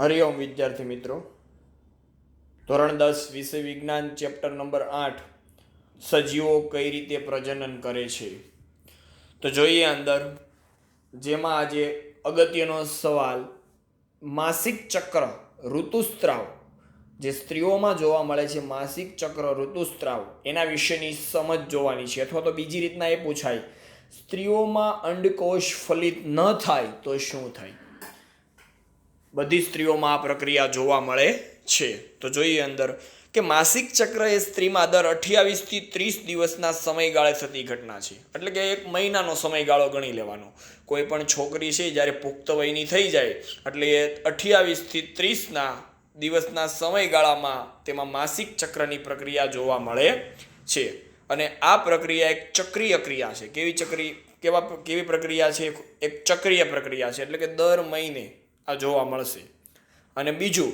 હરિઓમ વિદ્યાર્થી મિત્રો. ધોરણ દસ, વિષય વિજ્ઞાન, ચેપ્ટર નંબર આઠ, સજીવો કઈ રીતે પ્રજનન કરે છે? તો જોઈએ અંદર, જેમાં આજે અગત્યનો સવાલ, માસિક ચક્ર ઋતુસ્ત્રાવ. જે સ્ત્રીઓમાં જોવા મળે છે માસિક ચક્ર ઋતુસ્ત્રાવ, એના વિશેની સમજ જોવાની છે. અથવા તો બીજી રીતના એ પૂછાય, સ્ત્રીઓમાં અંડકોષ ફલિત ન થાય તો શું થાય? બધી સ્ત્રીઓમાં આ પ્રક્રિયા જોવા મળે છે. તો જોઈએ અંદર કે માસિક ચક્ર એ સ્ત્રીમાં દર અઠ્યાવીસથી ત્રીસ દિવસના સમયગાળે થતી ઘટના છે. એટલે કે એક મહિનાનો સમયગાળો ગણી લેવાનો. કોઈ પણ છોકરી છે, જ્યારે પુખ્ત વયની થઈ જાય, એટલે એ અઠ્યાવીસથી ત્રીસના દિવસના સમયગાળામાં તેમાં માસિક ચક્રની પ્રક્રિયા જોવા મળે છે. અને આ પ્રક્રિયા એક ચક્રીય ક્રિયા છે. કેવી ચક્રી, કેવા, કેવી પ્રક્રિયા છે? એક ચક્રીય પ્રક્રિયા છે. એટલે કે દર મહિને આ જોવા મળશે. અને બીજું,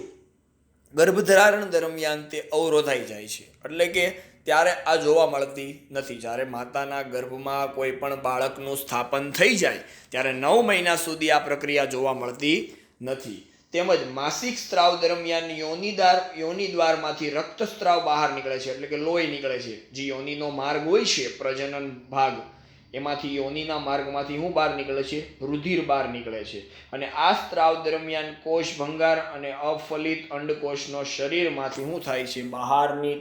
ગર્ભધારણ દરમિયાન તે અવરોધાઈ જાય છે. એટલે કે ત્યારે આ જોવા મળતી નથી. જ્યારે માતાના ગર્ભમાં કોઈ પણ બાળકનું સ્થાપન થઈ જાય, ત્યારે નવ મહિના સુધી આ પ્રક્રિયા જોવા મળતી નથી. તેમજ માસિક સ્ત્રાવ દરમિયાન યોનિદાર યોનિ દ્વારમાંથી રક્તસ્ત્રાવ બહાર નીકળે છે. એટલે કે લોહી નીકળે છે. જે યોનિનો માર્ગ હોય છે, પ્રજનન ભાગ. એમાંથી યોનિના માર્ગમાંથી શું બહાર નીકળે છે, રુધિર બહાર નીકળે છે. અને આ સ્ત્રાવ દરમિયાન કોષ ભંગાર અને અફલિત અંડકોષનો શરીરમાંથી શું થાય છે બહારની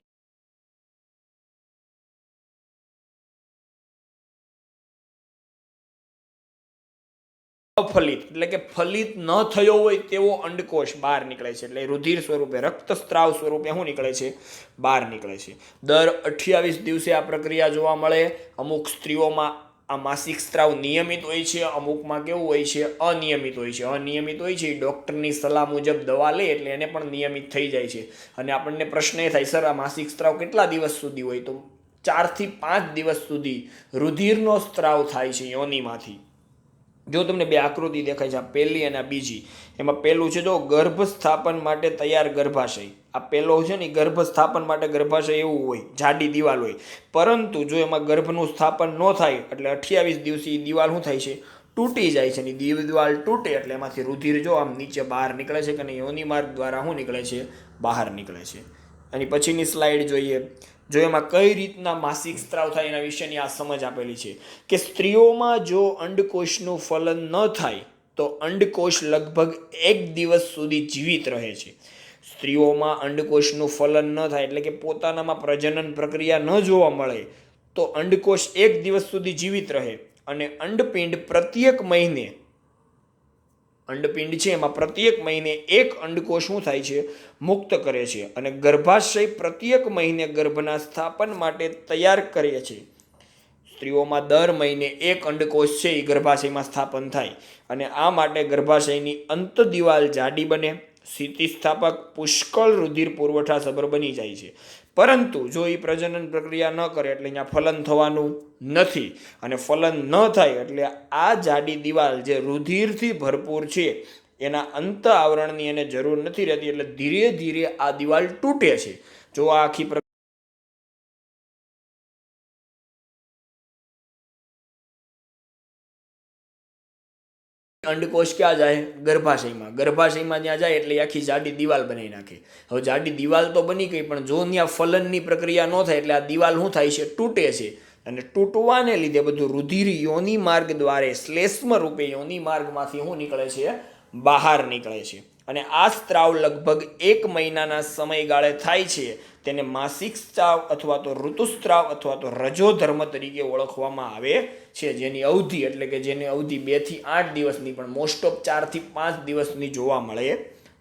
અફલિત એટલે કે ફલિત ન થયો હોય તેવો અંડકોષ બહાર નીકળે છે. એટલે રુધિર સ્વરૂપે, રક્તસ્ત્રાવ સ્વરૂપે શું નીકળે છે? બહાર નીકળે છે. દર અઠ્યાવીસ દિવસે આ પ્રક્રિયા જોવા મળે. અમુક સ્ત્રીઓમાં આ માસિક સ્ત્રાવ નિયમિત હોય છે, અમુકમાં કેવું હોય છે? અનિયમિત હોય છે. અનિયમિત હોય છે ડૉક્ટરની સલાહ મુજબ દવા લે એટલે એને પણ નિયમિત થઈ જાય છે. અને આપણને પ્રશ્ન એ થાય, સર, આ માસિક સ્ત્રાવ કેટલા દિવસ સુધી હોય? તો ચારથી પાંચ દિવસ સુધી રુધિરનો સ્ત્રાવ થાય છે યોનિમાંથી. જો તમને બે આકૃતિ દેખાય છે, આ પહેલી અને આ બીજી, એમાં પહેલું છે જો ગર્ભ સ્થાપન માટે તૈયાર ગર્ભાશય. આ પહેલો છે ને ગર્ભ સ્થાપન માટે ગર્ભાશય એવું હોય, જાડી દિવાલ હોય. પરંતુ જો એમાં ગર્ભનું સ્થાપન ન થાય, એટલે અઠ્યાવીસ દિવસે દિવાલ શું થાય છે? તૂટી જાય છે ને દિવાલ તૂટે એટલે એમાંથી રુધિર જો આમ નીચે બહાર નીકળે છે કે યોની માર્ગ દ્વારા શું નીકળે છે? બહાર નીકળે છે. અને પછીની સ્લાઇડ જોઈએ, જો એમાં કઈ રીતના માસિક સ્ત્રાવ થાય એના વિશેની આ સમજ આપેલી છે કે સ્ત્રીઓમાં જો અંડકોષનું ફલન ન થાય, તો અંડકોષ લગભગ એક દિવસ સુધી જીવિત રહે છે. સ્ત્રીઓમાં અંડકોષનું ફલન ન થાય એટલે કે પોતાનામાં પ્રજનન પ્રક્રિયા ન જોવા મળે, તો અંડકોષ એક દિવસ સુધી જીવિત રહે અને અંડપિંડ પ્રત્યેક મહિને અંડપિંડ છે, એમાં પ્રત્યેક મહિને એક અંડકોષ શું થાય છે? મુક્ત કરે છે અને ગર્ભાશય પ્રત્યેક મહિને ગર્ભના સ્થાપન માટે તૈયાર કરે છે. સ્ત્રીઓમાં દર મહિને એક અંડકોષ છે, એ ગર્ભાશયમાં સ્થાપન થાય અને આ માટે ગર્ભાશયની અંત દિવાલ જાડી બને. સ્થિતિસ્થાપક પુષ્કળ રુધિર પુરવઠા સબર બની જાય છે. પરંતુ જો એ પ્રજનન પ્રક્રિયા ન કરે એટલે અહીંયા ફલન થવાનું નથી. અને ફલન ન થાય એટલે આ જાડી દિવાલ જે રુધિરથી ભરપૂર છે, એના અંત આવરણની એને જરૂર નથી રહેતી એટલે ધીરે ધીરે આ દિવાલ તૂટે છે. જો આ આખી અંડકોષ ક્યાં જાય? ગર્ભાશયમાં. ગર્ભાશયમાં ત્યાં જાય એટલે આખી જાડી દિવાલ બનાવી નાખે. હવે જાડી દિવાલ તો બની ગઈ, પણ જો ત્યાં ફલનની પ્રક્રિયા ન થાય એટલે આ દિવાલ શું થાય છે? તૂટે છે. અને તૂટવાને લીધે બધું રુધિર યોની માર્ગ દ્વારે શ્લેષ્મ રૂપે યોની માર્ગમાંથી શું નીકળે છે? બહાર નીકળે છે. અને આ સ્ત્રાવ લગભગ એક મહિનાના સમયગાળે થાય છે, તેને માસિક સ્ત્રાવ અથવા તો ઋતુસ્ત્રાવ અથવા તો રજોધર્મ તરીકે ઓળખવામાં આવે છે. જેની અવધિ એટલે કે જેની અવધિ બેથી આઠ દિવસની પણ મોસ્ટ ઓફ ચારથી પાંચ દિવસની જોવા મળે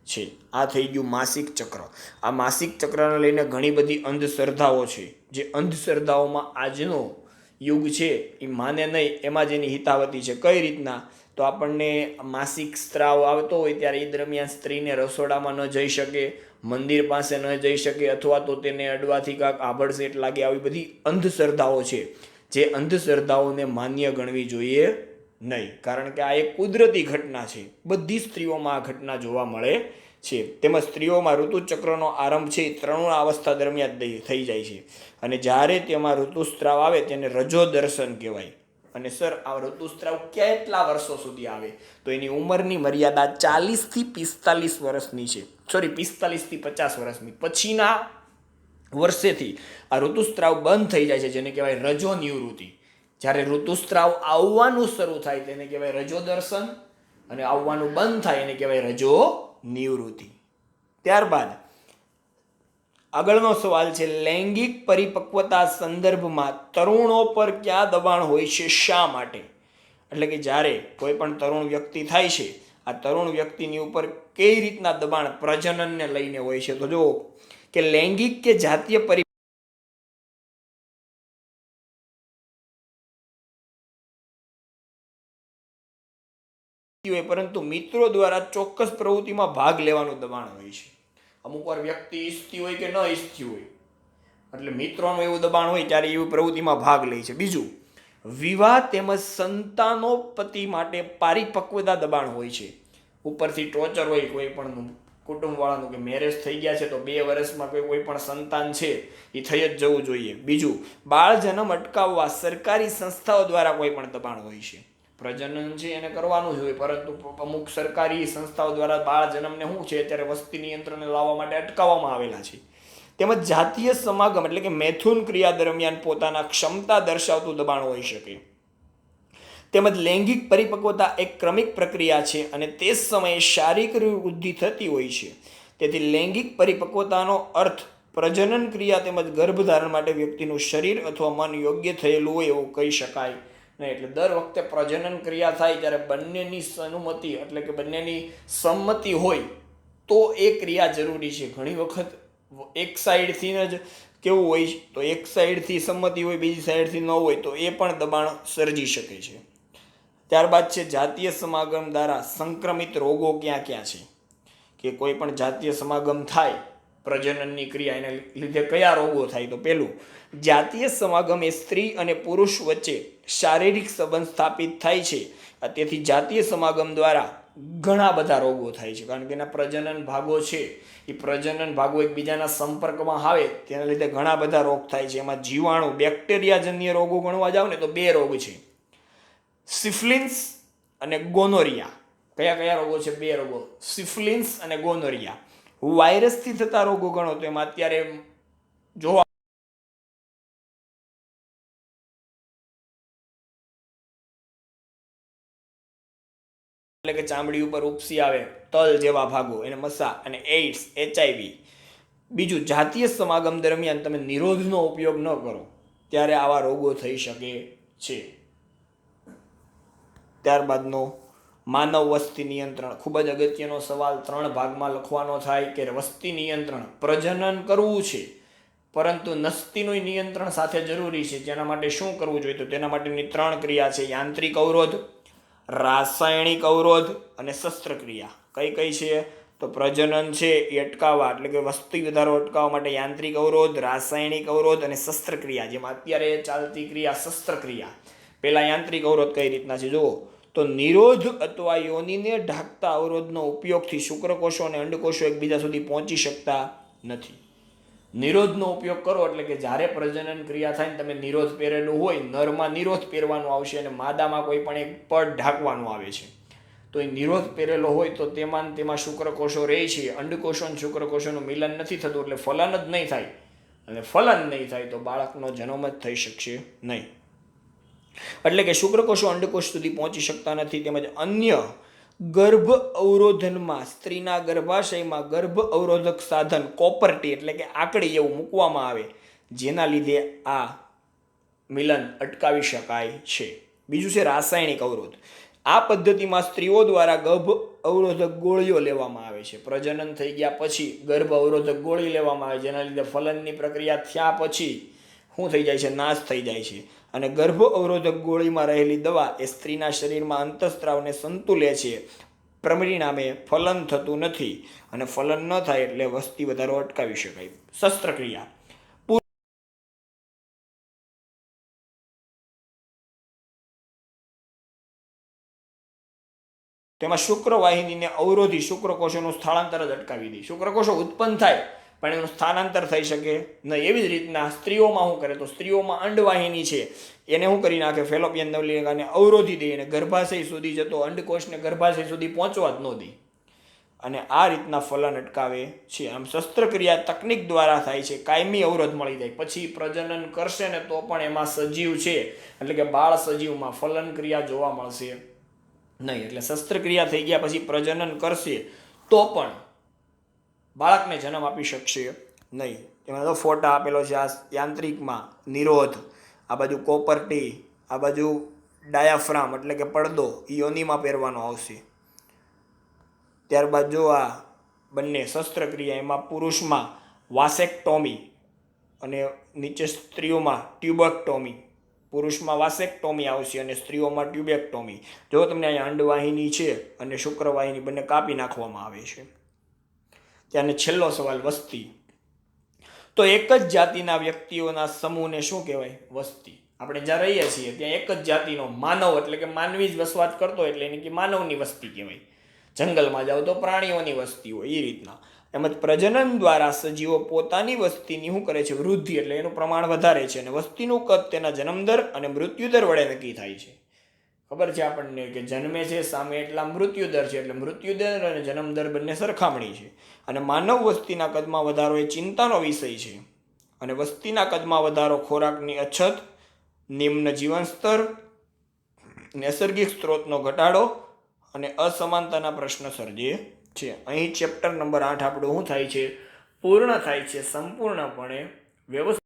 છે. આ થઈ ગયું માસિક ચક્ર. આ માસિક ચક્રને લઈને ઘણી બધી અંધશ્રદ્ધાઓ છે. જે અંધશ્રદ્ધાઓમાં આજનો યુગ છે, એ માને નહીં. એમાં જેની હિતાવતી છે, કઈ રીતના? તો આપણને માસિક સ્ત્રાવ આવતો હોય ત્યારે એ દરમિયાન સ્ત્રીને રસોડામાં ન જઈ શકે, મંદિર પાસે ન જઈ શકે અથવા તો તેને અડવાથી કાંક આભડસેટ લાગે આવી બધી અંધશ્રદ્ધાઓ છે. જે અંધશ્રદ્ધાઓને માન્ય ગણવી જોઈએ નહીં. કારણ કે આ એક કુદરતી ઘટના છે. બધી સ્ત્રીઓમાં આ ઘટના જોવા મળે છે. તેમજ સ્ત્રીઓમાં ઋતુચક્રનો આરંભ છે એ ત્રણ અવસ્થા દરમિયાન થઈ જાય છે. અને જ્યારે તેમાં ઋતુસ્ત્રાવ આવે તેને રજો દર્શન કહેવાય. અને સર, આ ઋતુસ્ત્રાવ કેટલા વર્ષો સુધી આવે? તો એની ઉંમરની મર્યાદા ચાલીસથી પિસ્તાલીસ વર્ષની છે. સોરી પિસ્તાલીસથી પચાસ વર્ષની. પછીના વર્ષેથી આ ઋતુસ્ત્રાવ બંધ થઈ જાય છે, જેને કહેવાય રજો નિવૃત્તિ જ્યારે ઋતુસ્ત્રાવ આવવાનું શરૂ થાય, તેને કહેવાય રજો દર્શન અને આવવાનું બંધ થાય, એને કહેવાય રજો નિવૃત્તિ ત્યારબાદ આગળનો સવાલ છે, લૈંગિક પરિપક્વતા સંદર્ભમાં તરુણો પર ક્યાં દબાણ હોય છે, શા માટે? એટલે કે જ્યારે કોઈ પણ તરુણ વ્યક્તિ થાય છે, આ તરુણ વ્યક્તિની ઉપર કઈ રીતના દબાણ પ્રજનનને લઈને હોય છે? તો જુઓ કે લૈંગિક કે જાતીય પરિ પરંતુ મિત્રો દ્વારા ચોક્કસ પ્રવૃત્તિમાં ભાગ લેવાનું દબાણ હોય છે. અમુક વાર વ્યક્તિ ઈચ્છતી હોય કે ન ઈચ્છતી હોય. એટલે મિત્રોનું એવું દબાણ હોય ત્યારે એવી પ્રવૃત્તિમાં ભાગ લે છે. બીજું, વિવાહ તેમજ સંતાનોપતિ માટે પારિપક્વતા દબાણ હોય છે. ઉપરથી ટોર્ચર હોય કોઈ પણ કુટુંબવાળાનું કે મેરેજ થઈ ગયા છે તો બે વર્ષમાં કોઈ કોઈ પણ સંતાન છે એ થઈ જ જવું જોઈએ. બીજું બાળ જન્મ અટકાવવા સરકારી સંસ્થાઓ દ્વારા કોઈ પણ દબાણ હોય છે. પ્રજનન છે એને કરવાનું જ હોય, પરંતુ અમુક સરકારી સંસ્થાઓ દ્વારા બાળ જન્મને શું છે, અત્યારે વસ્તી નિયંત્રણને લાવવા માટે અટકાવવામાં આવેલા છે. તેમજ જાતીય સમાગમ એટલે કે મેથુન ક્રિયા દરમિયાન પોતાના ક્ષમતા દર્શાવતું દબાણ હોઈ શકે. તેમજ લૈંગિક પરિપક્વતા એક ક્રમિક પ્રક્રિયા છે અને તે સમયે શારીરિક વૃદ્ધિ થતી હોય છે. તેથી લૈંગિક પરિપક્વતાનો અર્થ પ્રજનન ક્રિયા તેમજ ગર્ભધારણ માટે વ્યક્તિનું શરીર અથવા મન યોગ્ય થયેલું હોય એવું કહી શકાય. નહીં, એટલે દર વખતે પ્રજનન ક્રિયા થાય ત્યારે બંનેની સનુમતિ, એટલે કે બંનેની સંમતિ હોય, તો એ ક્રિયા જરૂરી છે. ઘણી વખત એક સાઈડથી જ કેવું હોય, તો એક સાઈડથી સંમતિ હોય, બીજી સાઈડથી ન હોય, તો એ પણ દબાણ સર્જી શકે છે. ત્યારબાદ છે જાતીય સમાગમ દ્વારા સંક્રમિત રોગો ક્યાં ક્યાં છે? કે કોઈ પણ જાતીય સમાગમ થાય પ્રજનનની ક્રિયા એને લીધે કયા રોગો થાય? તો પેલું, જાતીય સમાગમ એ સ્ત્રી અને પુરુષ વચ્ચે શારીરિક સંબંધ સ્થાપિત થાય છે. તેથી જાતીય સમાગમ દ્વારા ઘણા બધા રોગો થાય છે. કારણ કે એના પ્રજનન ભાગો છે. એ પ્રજનન ભાગો એકબીજાના સંપર્કમાં આવે, તેના લીધે ઘણા બધા રોગ થાય છે. એમાં જીવાણુ બેક્ટેરિયાજન્ય રોગો ગણવા જાવ ને તો બે રોગ છે. સિફલિન્સ અને ગોનોરિયા. કયા કયા રોગો છે? બે રોગો. સિફલિન્સ અને ગોનોરિયા. વાયરસથી થતા રોગો ગણો તો એમાં અત્યારે જોવા એટલે કે ચામડી ઉપર ઉપસી આવે, તલ જેવા ભાગો, એને મસા અને એઇડ્સ, એચઆઈવી. બીજું, જાતીય સમાગમ દરમિયાન તમે નિરોધનો ઉપયોગ ન કરો, ત્યારે આવા રોગો થઈ શકે છે. ત્યારબાદનો માનવ વસ્તી નિયંત્રણ. ખૂબ જ અગત્યનો સવાલ ત્રણ ભાગમાં લખવાનો થાય કે વસ્તી નિયંત્રણ પ્રજનન કરવું છે, પરંતુ નસ્તીનું નિયંત્રણ સાથે જરૂરી છે. જેના માટે શું કરવું જોઈએ? તો તેના માટેની ત્રણ ક્રિયા છે. યાંત્રિક અવરોધ, રાસાયણિક અવરોધ અને શસ્ત્રક્રિયા. કઈ કઈ છે? તો પ્રજનન છે એ અટકાવવા, એટલે કે વસ્તી વધારો અટકાવવા માટે યાંત્રિક અવરોધ, રાસાયણિક અવરોધ અને શસ્ત્રક્રિયા. જેમાં અત્યારે ચાલતી ક્રિયા શસ્ત્રક્રિયા. પહેલાં યાંત્રિક અવરોધ કઈ રીતના છે? જુઓ. તો નિરોધ અથવા યોનિને ઢાંકતા અવરોધનો ઉપયોગથી શુક્રકોષો અને અંડકોષો એકબીજા સુધી પહોંચી શકતા નથી. નિરોધનો ઉપયોગ કરો એટલે કે જ્યારે પ્રજનન ક્રિયા થાય ને તમે નિરોધ પહેરેલું હોય, નરમાં નિરોધ પહેરવાનું આવશે અને માદામાં કોઈ પણ એક પડ ઢાંકવાનું આવે છે. તો એ નિરોધ પહેરેલો હોય તો તેમાં તેમાં શુક્રકોષો રહે છે. અંડકોષો અને શુક્રકોષોનું મિલન નથી થતું એટલે ફલન જ નહીં થાય. અને ફલન નહીં થાય તો બાળકનો જન્મ જ થઈ શકશે નહીં. એટલે કે શુક્રકોષો અંડકોષ સુધી પહોંચી શકતા નથી, તેમજ અન્ય ગર્ભ અવરોધનમાં, સ્ત્રીના ગર્ભાશયમાં ગર્ભ અવરોધક સાધન કોપરટી એટલે કે આકડી એવું મૂકવામાં આવે, જેના લીધે આ મિલન અટકાવી શકાય છે. બીજું છે રાસાયણિક અવરોધ. આ પદ્ધતિમાં સ્ત્રીઓ દ્વારા ગર્ભ અવરોધક ગોળીઓ લેવામાં આવે છે. પ્રજનન થઈ ગયા પછી ગર્ભ અવરોધક ગોળી લેવામાં આવે, જેના લીધે ફલનની પ્રક્રિયા થયા પછી શું થઈ જાય છે? નાશ થઈ જાય છે. અને ગર્ભ અવરોધક ગોળીમાં રહેલી દવા એ સ્ત્રીના શરીરમાં અંતઃસ્ત્રાવને સંતુલે છે. પરિણામે ફલન થતું નથી. અને ફલન ન થાય એટલે વસ્તી વધારો અટકાવી શકાય. શસ્ત્રક્રિયા. તેમાં શુક્રવાહિનીને અવરોધી શુક્રકોષોનું સ્થળાંતર જ અટકાવી દે. શુક્રકોષો ઉત્પન્ન થાય પણ એનું સ્થાનાંતર થઈ શકે. નહીં એવી જ રીતના સ્ત્રીઓમાં શું કરે તો સ્ત્રીઓમાં અંડવાહિની છે. એને શું કરી નાખે? ફેલોપિયન નવલિકાને અવરોધી દે અને ગર્ભાશય સુધી જતો અંડકોષને ગર્ભાશય સુધી પહોંચવા જ ન દે. અને આ રીતના ફલન અટકાવે છે. આમ શસ્ત્રક્રિયા તકનિક દ્વારા થાય છે. કાયમી અવરોધ મળી જાય. પછી પ્રજનન કરશે ને તો પણ એમાં સજીવ છે. એટલે કે બાળ સજીવમાં ફલન ક્રિયા જોવા મળશે. નહીં, એટલે શસ્ત્રક્રિયા થઈ ગયા પછી પ્રજનન કરશે તો પણ બાળકને જન્મ આપી શકશે નહીં. એમાં તો ફોટા આપેલો છે આ યાંત્રિકમાં, નિરોધ. આ બાજુ કોપરટી આ બાજુ ડાયાફ્રામ એટલે કે પડદો યોનીમાં પહેરવાનો આવશે. ત્યારબાદ જો આ બંને શસ્ત્રક્રિયા એમાં પુરુષમાં વાસેક્ટોમી અને નીચે સ્ત્રીઓમાં ટ્યુબેક્ટોમી. પુરુષમાં વાસેક્ટોમી આવશે અને સ્ત્રીઓમાં ટ્યુબેક્ટોમી. જો તમને અહીંયા અંડવાહિની છે અને શુક્રવાહિની બંને કાપી નાખવામાં આવે છે. ત્યારને છેલ્લો સવાલ, વસ્તી. તો એક જ જાતિના વ્યક્તિઓના સમૂહને શું કહેવાય? વસ્તી. આપણે જ્યાં રહીએ છીએ, ત્યાં એક જ જાતિનો માનવ એટલે કે માનવી જ વસવાટ કરતો એટલે એની કે માનવની વસ્તી કહેવાય. જંગલમાં જાઓ તો પ્રાણીઓની વસ્તી હોય એ રીતના. તેમજ પ્રજનન દ્વારા સજીવો પોતાની વસ્તીની શું કરે છે? વૃદ્ધિ, એટલે એનું પ્રમાણ વધારે છે અને વસ્તીનું કદ તેના જન્મદર અને મૃત્યુદર વડે નક્કી થાય છે. ખબર છે આપણને કે જન્મે છે સામે એટલા મૃત્યુદર છે, એટલે મૃત્યુદર અને જન્મદર બંને સરખામણી છે. અને માનવ વસ્તીના કદમાં વધારો એ ચિંતાનો વિષય છે. અને વસ્તીના કદમાં વધારો ખોરાકની અછત, નિમ્ન જીવન સ્તર, નૈસર્ગિક સ્ત્રોતનો ઘટાડો અને અસમાનતાના પ્રશ્ન સર્જે છે. અહીં ચેપ્ટર નંબર આઠ આપણું શું થાય છે? પૂર્ણ થાય છે સંપૂર્ણપણે વ્યવસ્થિત